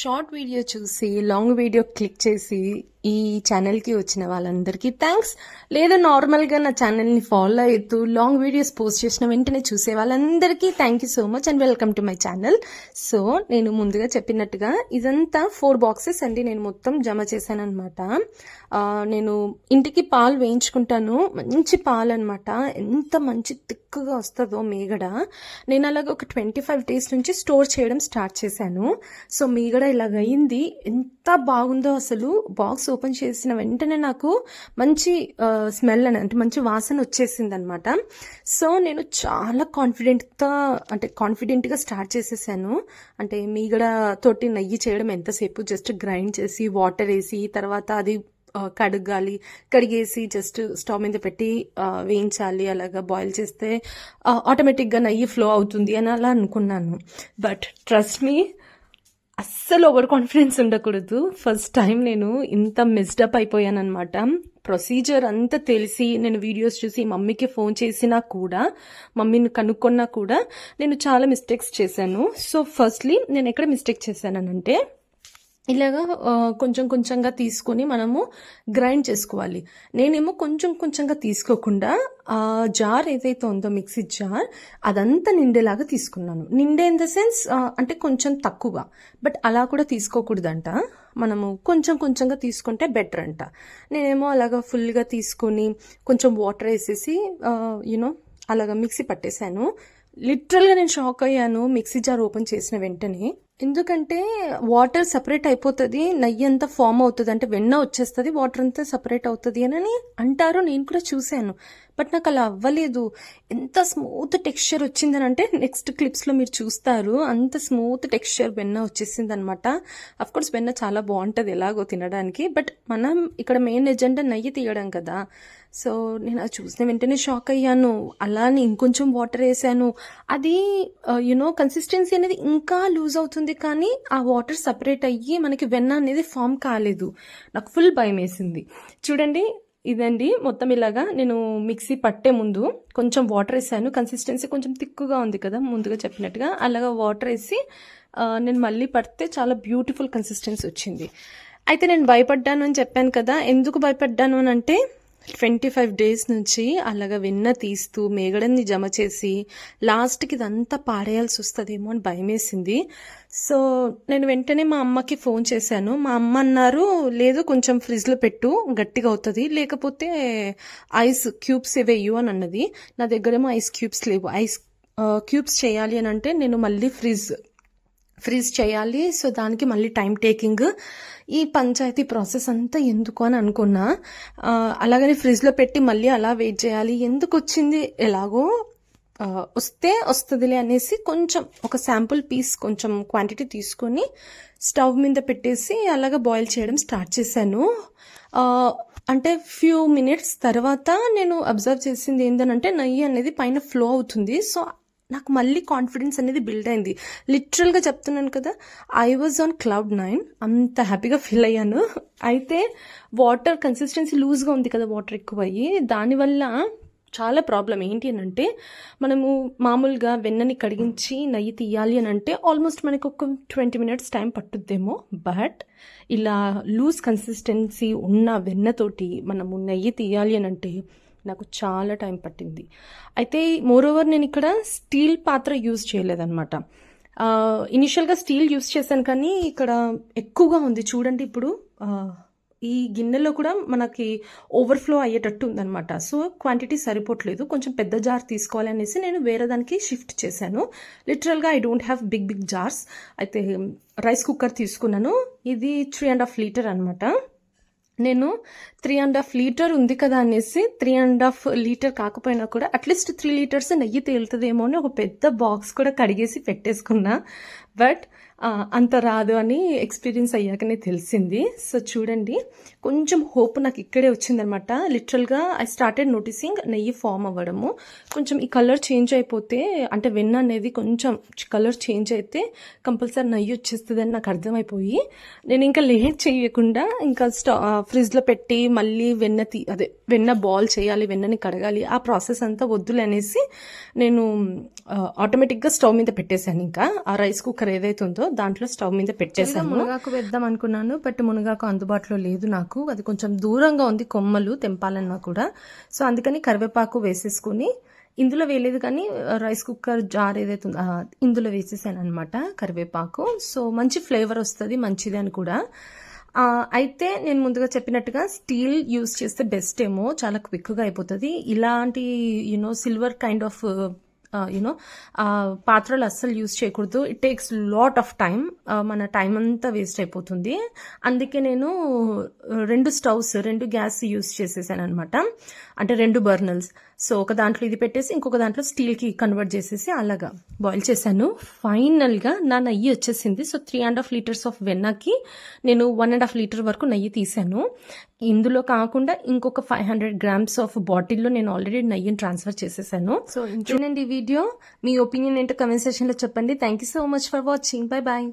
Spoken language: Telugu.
షార్ట్ వీడియో చూసి లాంగ్ వీడియో క్లిక్ చేసి ఈ ఛానల్కి వచ్చిన వాళ్ళందరికీ థ్యాంక్స్ లేదా నార్మల్గా నా ఛానల్ని ఫాలో అవుతూ లాంగ్ వీడియోస్ పోస్ట్ చేసిన వెంటనే చూసే వాళ్ళందరికీ thank you so much and welcome to my channel. So నేను ముందుగా చెప్పినట్టుగా ఇదంతా ఫోర్ బాక్సెస్ అండి. నేను మొత్తం జమ చేశాను అనమాట నేను ఇంటికి పాలు వేయించుకుంటాను. మంచి పాలు అనమాట ఎంత మంచి తిక్కుగా వస్తుందో మేగడ. నేను అలాగ ఒక ట్వంటీ ఫైవ్ డేస్ నుంచి స్టోర్ చేయడం స్టార్ట్ చేశాను. సో మీగడ ఇలాగ అయింది. ఎంత బాగుందో అసలు. బాక్స్ ఓపెన్ చేసిన వెంటనే నాకు మంచి స్మెల్ అని అంటే మంచి వాసన వచ్చేసింది అనమాట సో నేను చాలా కాన్ఫిడెంట్గా అంటే కాన్ఫిడెంట్గా స్టార్ట్ చేసేసాను. అంటే మీగడ తోటి నెయ్యి చేయడం ఎంతసేపు? జస్ట్ గ్రైండ్ చేసి వాటర్ వేసి తర్వాత అది కడగాలి. కడిగేసి జస్ట్ స్టవ్ మీద పెట్టి వేయించాలి. అలాగా బాయిల్ చేస్తే ఆటోమేటిక్గా నెయ్యి ఫ్లో అవుతుంది అని అలా అనుకున్నాను. బట్ ట్రస్ట్ మీ అస్సలు ఓవర్ కాన్ఫిడెన్స్ ఉండకూడదు. ఫస్ట్ టైం నేను ఇంత మిస్డప్ అయిపోయాను అనమాట ప్రొసీజర్ అంతా తెలిసి నేను వీడియోస్ చూసి మమ్మీకి ఫోన్ చేసినా కూడా మమ్మీని కనుక్కున్నా కూడా నేను చాలా మిస్టేక్స్ చేశాను. సో ఫస్ట్లీ నేను ఎక్కడ మిస్టేక్ చేశానంటే ఇలాగా కొంచెం కొంచెంగా తీసుకొని మనము గ్రైండ్ చేసుకోవాలి. నేనేమో కొంచెం కొంచెంగా తీసుకోకుండా ఆ జార్ ఏదైతే ఉందో మిక్సీ జార్ అదంతా నిండేలాగా తీసుకున్నాను. నిండే ఇన్ ద సెన్స్ అంటే కొంచెం తక్కువ. బట్ అలా కూడా తీసుకోకూడదంట. మనము కొంచెం కొంచెంగా తీసుకుంటే బెటర్ అంట. నేనేమో అలాగా ఫుల్గా తీసుకొని కొంచెం వాటర్ వేసేసి యూనో అలాగా మిక్సీ పట్టేశాను. లిటరల్గా నేను షాక్ అయ్యాను మిక్సీ జార్ ఓపెన్ చేసిన వెంటనే. ఎందుకంటే వాటర్ సపరేట్ అయిపోతుంది నెయ్యి అంతా ఫామ్ అవుతుంది అంటే వెన్న వచ్చేస్తుంది వాటర్ అంతా సపరేట్ అవుతుంది అని అంటారు నేను కూడా చూశాను. బట్ నాకు అలా అవ్వలేదు. ఎంత స్మూత్ టెక్స్చర్ వచ్చిందని అంటే నెక్స్ట్ క్లిప్స్లో మీరు చూస్తారు అంత స్మూత్ టెక్స్చర్ వెన్న వచ్చేసింది అనమాట కోర్స్ వెన్న చాలా బాగుంటుంది ఎలాగో తినడానికి బట్ మనం ఇక్కడ మెయిన్ ఎజెండా నెయ్యి తీయడం కదా. సో నేను అది చూసిన వెంటనే షాక్ అయ్యాను. అలానే ఇంకొంచెం వాటర్ వేసాను. అది uh, యునో కన్సిస్టెన్సీ అనేది ఇంకా లూజ్ అవుతుంది. కానీ ఆ వాటర్ సపరేట్ అయ్యి మనకి వెన్న అనేది ఫామ్ కాలేదు. నాకు ఫుల్ భయం వేసింది చూడండి ఇదండి. మొత్తం ఇలాగా నేను మిక్సీ పట్టే ముందు కొంచెం వాటర్ వేసాను. కన్సిస్టెన్సీ కొంచెం తిక్కుగా ఉంది కదా ముందుగా చెప్పినట్టుగా. అలాగా వాటర్ వేసి నేను మళ్ళీ పడితే చాలా బ్యూటిఫుల్ కన్సిస్టెన్సీ వచ్చింది. అయితే నేను భయపడ్డాను అని చెప్పాను కదా. ఎందుకు భయపడ్డాను అని అంటే ట్వంటీ ఫైవ్ డేస్ నుంచి అలాగ వెన్న తీస్తూ మేగడని జమ చేసి లాస్ట్కి ఇదంతా పాడేయాల్సి వస్తుందేమో అని భయమేసింది. సో నేను వెంటనే మా అమ్మకి ఫోన్ చేశాను. మా అమ్మ అన్నారు లేదు కొంచెం ఫ్రిడ్జ్లో పెట్టు గట్టిగా అవుతుంది. లేకపోతే ఐస్ క్యూబ్స్ వేయు అని అన్నది. నా దగ్గరేమో ఐస్ క్యూబ్స్ లేవు. ఐస్ క్యూబ్స్ చేయాలి అని అంటే నేను మళ్ళీ ఫ్రిడ్జ్ ఫ్రీజ్ చేయాలి. సో దానికి మళ్ళీ టైం టేకింగ్. ఈ పంచాయతీ ప్రాసెస్ అంతా ఎందుకు అని అనుకున్నా. అలాగని ఫ్రిడ్జ్లో పెట్టి మళ్ళీ అలా వెయిట్ చేయాలి. ఎందుకు వచ్చింది? ఎలాగో వస్తే వస్తుందిలే అనేసి కొంచెం ఒక శాంపుల్ పీస్ కొంచెం క్వాంటిటీ తీసుకొని స్టవ్ మీద పెట్టేసి అలాగ బాయిల్ చేయడం స్టార్ట్ చేశాను. అంటే ఫ్యూ మినిట్స్ తర్వాత నేను అబ్జర్వ్ చేసింది ఏంటంటే నెయ్యి అనేది పైన ఫ్లో అవుతుంది. సో నాకు మళ్ళీ కాన్ఫిడెన్స్ అనేది బిల్డ్ అయింది. లిటరల్గా చెప్తున్నాను కదా I was on cloud nine అంత హ్యాపీగా ఫీల్ అయ్యాను. అయితే వాటర్ కన్సిస్టెన్సీ లూజ్గా ఉంది కదా వాటర్ ఎక్కువ అయ్యి దానివల్ల చాలా ప్రాబ్లం ఏంటి అని అంటే మనము మామూలుగా వెన్నని కడిగించి నెయ్యి తీయాలి అని అంటే ఆల్మోస్ట్ మనకు ఒక ట్వంటీ మినిట్స్ టైం పట్టుద్దేమో. బట్ ఇలా లూజ్ కన్సిస్టెన్సీ ఉన్న వెన్నతోటి మనము నెయ్యి తీయాలి అని అంటే నాకు చాలా టైం పట్టింది. అయితే మోర్ ఓవర్ నేను ఇక్కడ స్టీల్ పాత్ర యూజ్ చేయలేదన్నమాట. ఇనిషియల్గా స్టీల్ యూజ్ చేశాను కానీ ఇక్కడ ఎక్కువగా ఉంది. చూడండి ఇప్పుడు ఈ గిన్నెలో కూడా మనకి ఓవర్ఫ్లో అయ్యేటట్టు ఉందన్నమాట. సో క్వాంటిటీ సరిపోవట్లేదు. కొంచెం పెద్ద జార్ తీసుకోవాలి అనేసి నేను వేరే దానికి షిఫ్ట్ చేశాను. లిటరల్గా I don't have big big jars అయితే రైస్ కుక్కర్ తీసుకున్నాను. ఇది త్రీ అండ్ హాఫ్ లీటర్ అనమాట నేను త్రీ అండ్ హాఫ్ లీటర్ ఉంది కదా అనేసి త్రీ అండ్ హాఫ్ లీటర్ కాకపోయినా కూడా అట్లీస్ట్ త్రీ లీటర్స్ నెయ్యి తేలుతుందేమో అని ఒక పెద్ద బాక్స్ కూడా కడిగేసి పెట్టేసుకున్నా. బట్ అంత రాదు అని ఎక్స్పీరియన్స్ అయ్యాకనే తెలిసింది. సో చూడండి. కొంచెం హోప్ నాకు ఇక్కడే వచ్చిందనమాట. లిటరల్గా ఐ స్టార్టెడ్ నోటీసింగ్ నెయ్యి ఫామ్ అవ్వడము. కొంచెం ఈ కలర్ చేంజ్ అయిపోతే అంటే వెన్న అనేది కొంచెం కలర్ చేంజ్ అయితే కంపల్సరీ నెయ్యి వచ్చేస్తుందని నాకు అర్థమైపోయి నేను ఇంకా లేట్ చేయకుండా ఇంకా స్టా ఫ్రిడ్జ్లో పెట్టి మళ్ళీ వెన్న తీ అదే వెన్న బాల్ చేయాలి వెన్నని కడగాలి ఆ ప్రాసెస్ అంతా వద్దులే అనేసి నేను ఆటోమేటిక్గా స్టవ్ మీద పెట్టేశాను ఇంకా. ఆ రైస్ కుక్కర్ కుక్కర్ ఏదైతే ఉందో దాంట్లో స్టవ్ మీద పెట్టేసాను మునగాకు వేద్దాం అనుకున్నాను బట్ మునగాకు అందుబాటులో లేదు నాకు. అది కొంచెం దూరంగా ఉంది కొమ్మలు తెంపాలన్నా కూడా. సో అందుకని కరివేపాకు వేసేసుకుని ఇందులో వేయలేదు కానీ రైస్ కుక్కర్ జార్ ఏదైతే ఉందో ఇందులో వేసేసాను అనమాట కరివేపాకు. సో మంచి ఫ్లేవర్ వస్తుంది మంచిది అని కూడా. అయితే నేను ముందుగా చెప్పినట్టుగా స్టీల్ యూస్ చేస్తే బెస్ట్ ఏమో చాలా క్విక్గా అయిపోతుంది. ఇలాంటి you know silver kind of you know పాత్రలు అస్సలు యూజ్ చేయకూడదు. It takes lot of time మన టైం అంతా వేస్ట్ అయిపోతుంది. అందుకే నేను రెండు స్టవ్స్ రెండు గ్యాస్ యూజ్ చేసేసాను అనమాట అంటే రెండు బర్నల్స్. సో ఒక దాంట్లో ఇది పెట్టేసి ఇంకొక దాంట్లో స్టీల్కి కన్వర్ట్ చేసేసి అలాగా బాయిల్ చేశాను. ఫైనల్గా నా నెయ్యి వచ్చేసింది. So three and half litres of వెన్నకి నేను వన్ అండ్ హాఫ్ లీటర్ వరకు నెయ్యి తీసాను ఇందులో కాకుండా ఇంకొక ఫైవ్ హండ్రెడ్ గ్రామ్స్ ఆఫ్ బాటిల్లో నేను ఆల్రెడీ నెయ్యిని ట్రాన్స్ఫర్ చేసేసాను. సో ఇంకేనండి ఈ వీడియో. మీ ఒపీనియన్ ఏంటో కమెంట్ సెక్షన్లో చెప్పండి. Thank you so much for watching bye bye